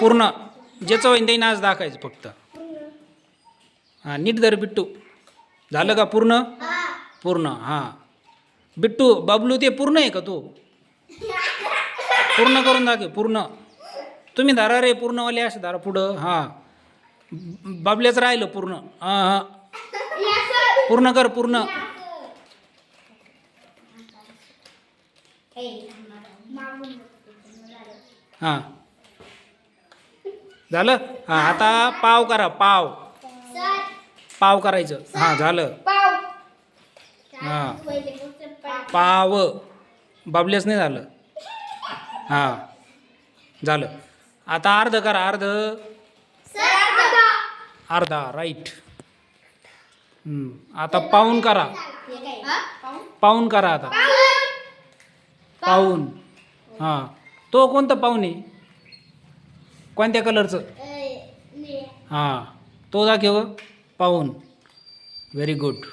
पूर्ण. ज्याचं होईन ते आज दाखायचं फक्त. हां नीट धर बिट्टू. झालं का पूर्ण? पूर्ण हां. बिट्टू बबलू ते पूर्ण आहे का तू? पूर्ण करून दाखव पूर्ण. तुम्ही धरा रे पूर्णवाले असं धरा पुढं हां. बाबल्याचं राहिलं पूर्ण हां हां. पूर्ण कर पूर्ण. हां. झालं? हां आता पाव करा पाव. पाव करायचं. हां झालं. हां. पाव. बाबल्याच नाही झालं. हां झालं. आता अर्ध करा अर्ध. अर्धा राईट आता पाऊन करा. पाऊन करा आता. पाऊन. हां तो कोणतं पाऊन आहे? कोणत्या कलरचं हां तो दाखव पाऊन व्हेरी गुड